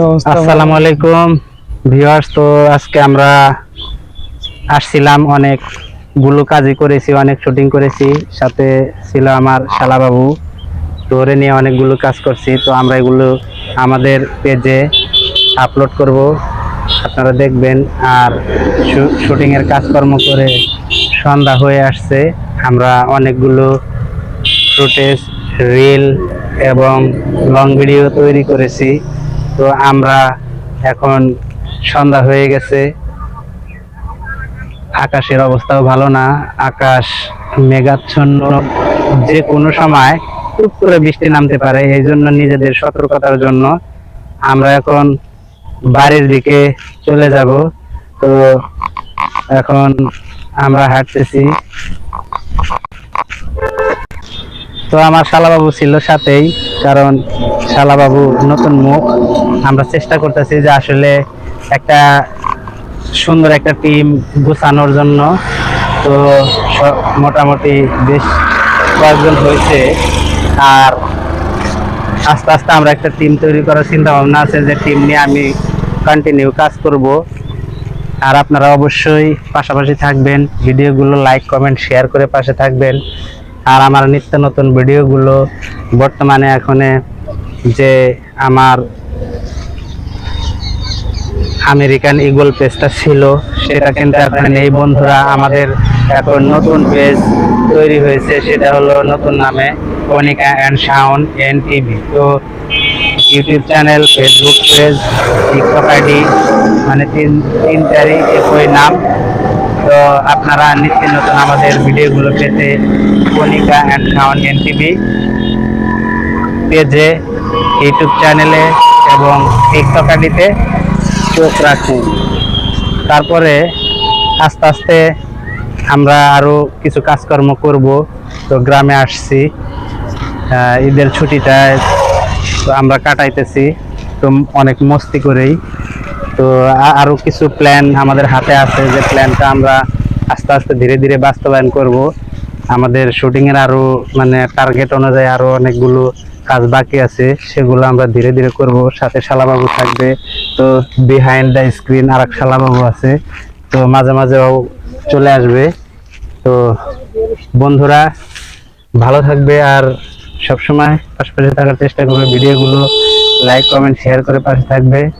আসসালামু আলাইকুম। ভিউয়ার্স, তো আজকে আমরা আসছিলাম অনেকগুলো কাজই করেছি, অনেক শুটিং করেছি। সাথে ছিল আমার শালাবাবু। তো ওরে নিয়ে অনেকগুলো কাজ করছি। তো আমরা এগুলো আমাদের পেজে আপলোড করব। আপনারা দেখবেন। আর শুটিং এর কাজকর্ম করে সন্ধ্যা হয়ে আসছে। আমরা অনেকগুলো ফুটেজ, রিল এবং লং ভিডিও তৈরি করেছি। তো আমরা এখন সন্ধ্যা হয়ে গেছে। আকাশের অবস্থাও ভালো না। আকাশ মেঘাচ্ছন্ন। যে কোনো সময় টুক করে বৃষ্টি নামতে পারে, এই জন্য নিজেদের সতর্কতার জন্য আমরা এখন বাড়ির দিকে চলে যাব। তো এখন আমরা হাঁটতেছি। তো আমার শালাবাবু ছিল সাথেই। কারণ শালাবাবু নতুন মুখ। আমরা চেষ্টা করতেছি যে আসলে একটা সুন্দর একটা টিম গোছানোর জন্য। তো মোটামুটি বেশ কয়েকজন হয়েছে। আর আস্তে আস্তে আমরা একটা টিম তৈরি করার চিন্তা ভাবনা আছে যে টিম নিয়ে আমি কন্টিনিউ কাজ করব। আর আপনারা অবশ্যই পাশাপাশি থাকবেন। ভিডিওগুলো লাইক কমেন্ট শেয়ার করে পাশে থাকবেন। আর আমার নিত্য নতুন ভিডিওগুলো বর্তমানে এখনে যে আমার আমেরিকান ইগল পেজটা ছিল, সেটা কিন্তু এখন এই বন্ধুরা আমাদের এখন নতুন পেজ তৈরি হয়েছে, সেটা হলো নতুন নামে Konika and sound N TV তো YouTube channel, Facebook page, TikTok ID মানে তিন তিনটারই একই নাম। তো আপনারা নিত্য নতুন আমাদের ভিডিওগুলো পেতে Konika and sound N TV পেজে, ইউটিউব চ্যানেলে এবং টিকটক আইডিতে চোখ রাখুন। তারপরে আস্তে আস্তে আমরা আরও কিছু কাজকর্ম করব। তো গ্রামে আসছি ঈদের ছুটিটায় তো আমরা কাটাইতেছি। তো অনেক মস্তি করেই তো আ- আরও কিছু প্ল্যান আমাদের হাতে আছে যে প্ল্যানটা আমরা আস্তে আস্তে ধীরে ধীরে বাস্তবায়ন করব। আমাদের শুটিং এর আরও মানে টার্গেট অনুযায়ী আরও অনেকগুলো কাজ বাকি আছে, সেগুলো আমরা ধীরে ধীরে করব। সাথে শালাবাবু থাকবে, তো বিহাইন্ড দ্য স্ক্রিন আর এক শালাবাবু আছে, তো মাঝে মাঝেও চলে আসবে। তো বন্ধুরা, ভালো থাকবে আর সবসময় পাশাপাশি থাকার চেষ্টা করবে। ভিডিওগুলো লাইক কমেন্ট শেয়ার করে পাশে থাকবে।